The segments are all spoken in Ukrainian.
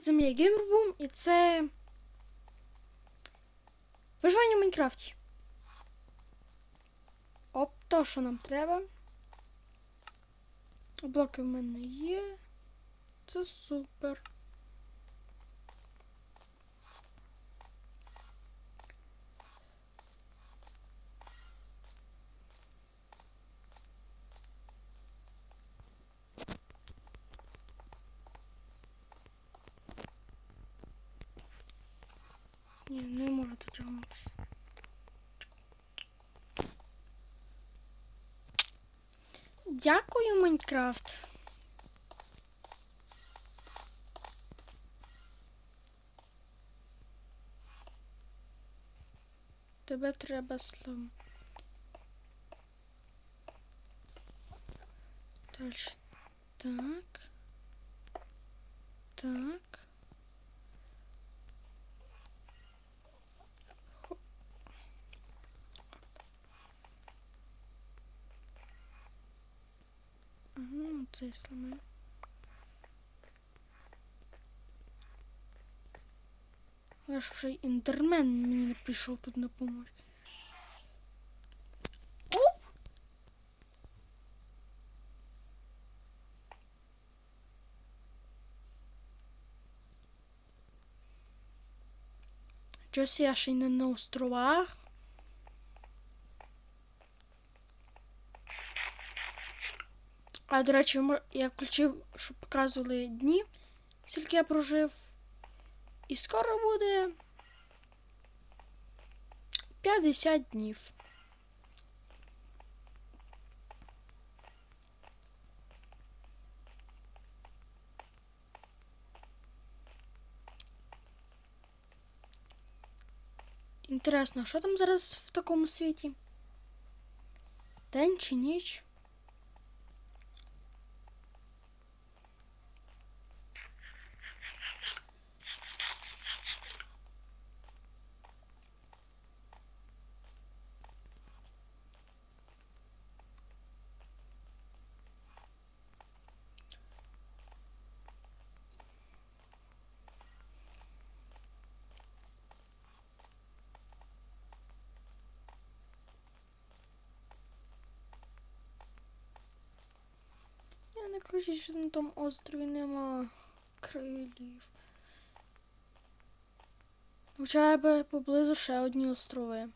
Це мій геймербум і це. Виживання в Майнкрафті. Оп, то, що нам треба. Блоки в мене є. Це супер. Ні, не можу дотягнутися. Дякую, Майнкрафт. Тебе треба слом. Дальше. Так. Так. Ага, я ж вже інтермен мені не прийшов тут на помощь. Оп! Чось я ще не на островах. А, до речі, мо- я включив, щоб показували дні, скільки я прожив. І скоро буде 50 днів. Інтересно, що там зараз в такому світі? День чи ніч? Не кажу, що на тому острові нема крилів. Хоча б поблизу ще одні острови.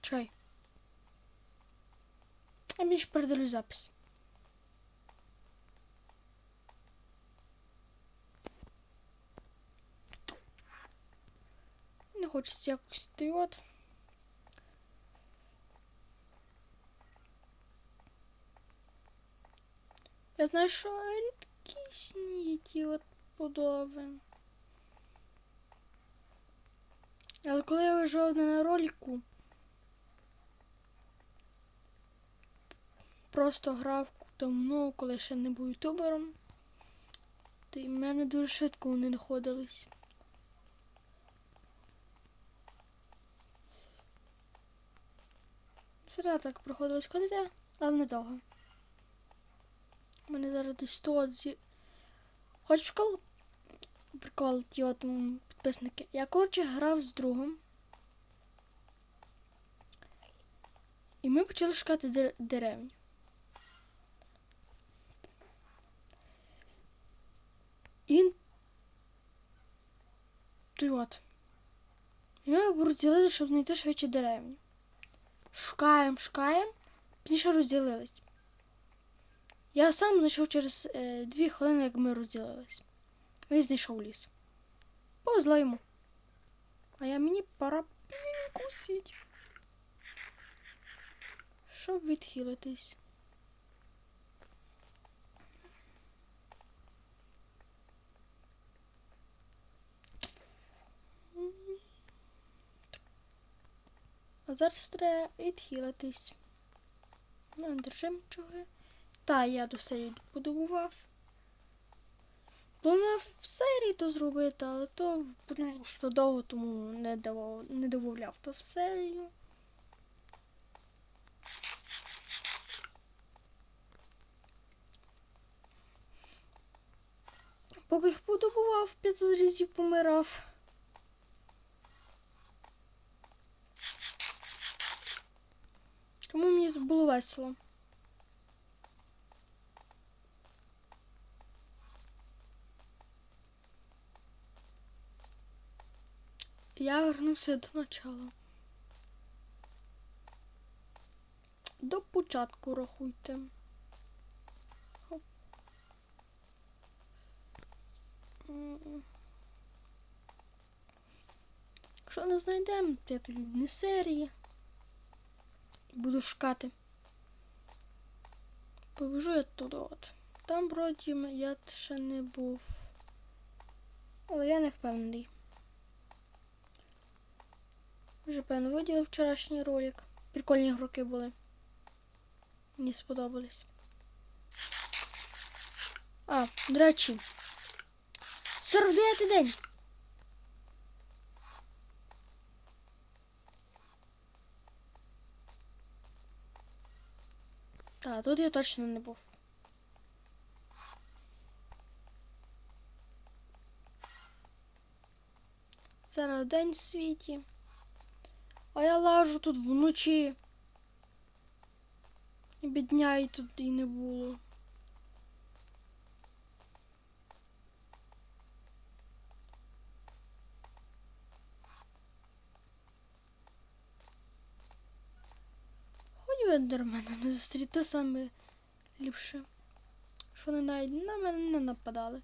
Чай. Я більш передалю запис. Не хочеться якось ти. Я що рідкісні ті от подоби. Але коли я виживав на ролику, просто грав давно, коли ще не був ютубером, то і в мене дуже швидко вони знаходились. Все так проходилось ходити, але недовго. У мене зараз десь 100 зі... Хоч прикол? Прикол, ті от підписники. Я коротше грав з другом. І ми почали шукати дер... деревню. І. Той от. І ми розділили, щоб знайти швидше деревню. Шукаємо, шукаємо, пізніше розділились. Я сам знайшов через е, дві хвилини, як ми розділились. Він знайшов ліс. Повезло йому. А я мені пора перекусити. Щоб відхилитись. А зараз треба відхилитись. Ну, держим чого. Та, я до серії подобував. Планував в серії то зробити, але то ну, що довго тому не давав, не додавав то в серію. Поки їх подобував, 500 разів помирав. Тому мені було весело. Я вернувся до начала. До початку рахуйте. М. Якщо не знайдемо, то я тоді не серії. Буду шукати. Побіжу я туди от. Там вроді я ще не був. Але я не впевнений. Вже певно виділи вчорашній ролик. Прикольні ігроки були. Мені сподобались. А, до речі. 49 день. Так, тут я точно не був. Зараз день в світі. А я лажу тут вночі. І бідня і тут і не було. Хоч ендермена не зустріти саме ліпше. Що вони навіть на мене не нападали.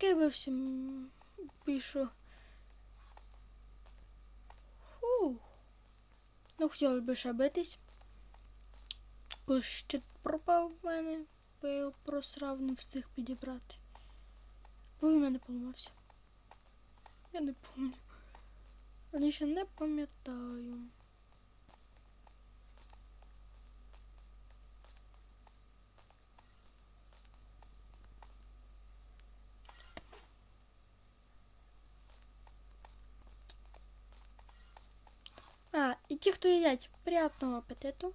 Я би всім пішов. Ну, хотілося б ще битись. Коли щит пропав в мене, бо я його просрав, не встиг підібрати. Бо він в мене поламався. Я не пам'ятаю. Але ще не пам'ятаю. А, і ті, хто їдять, приятного апетиту.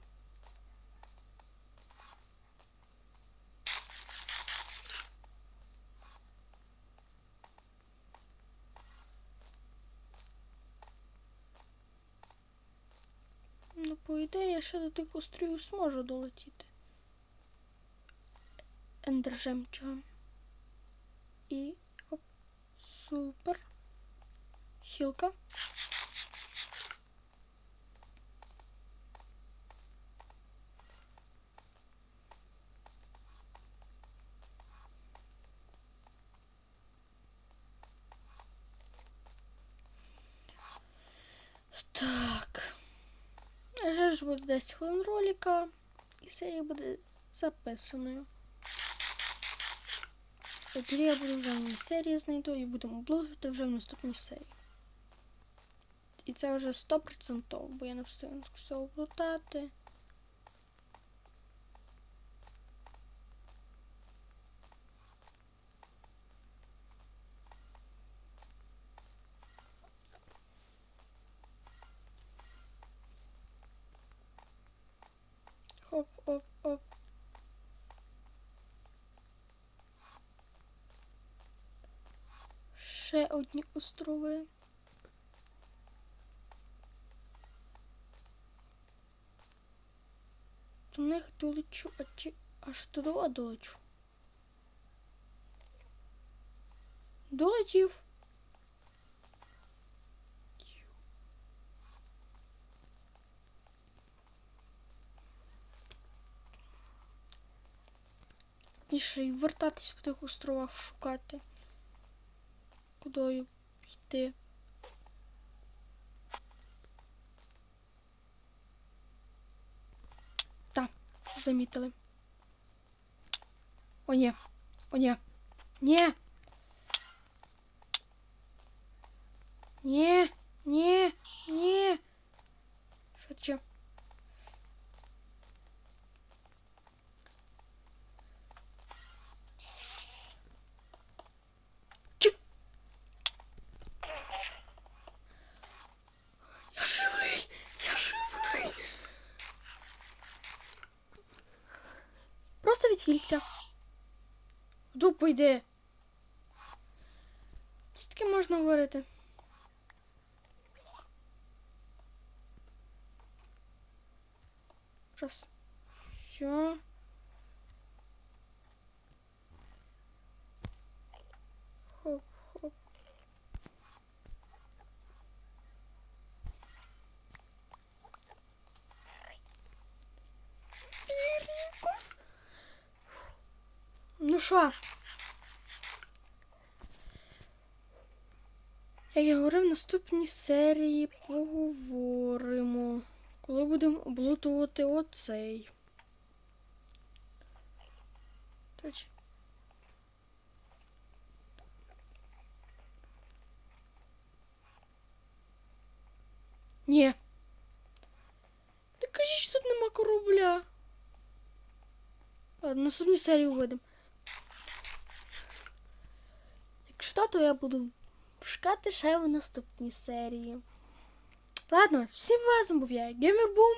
Ну, по ідеї, я ще до тих острів зможу долетіти. Ендержемчугом. І оп, супер. Хілка. Так. Вже буде 10 хвилин ролика, і серія буде записаною. Тоді я буду вже в серії знайду і будемо блогувати вже в наступній серії. І це вже 100%, бо я не встигну все облутати. Хоп, оп, оп. Ще одні острови. До них долечу, а чи аж туди долечу. Долетів. І ще й вертатись по тих островах шукати. Кудою йти. Та, замітили. О, ні. О, ні. Ні. Ні. Ні. Ні. Швидше. кільця. Дупу йде. Що таке можна говорити? Раз. Все. Що? Як я говорив, в наступній серії поговоримо. Коли будемо облутувати оцей. Точ. Ні. Не кажіть, що тут нема корабля. Ладно, наступній серії увидимо. Так, то я буду шукати ще в наступній серії. Ладно, всім разом був я Геймербум.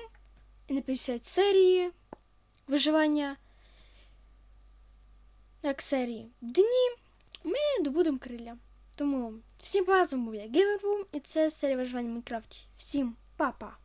І на 50 серії виживання. Як серії дні ми добудемо крилля. Тому всім разом був я Геймербум і це серія виживання в Майнкрафті. Всім па-па!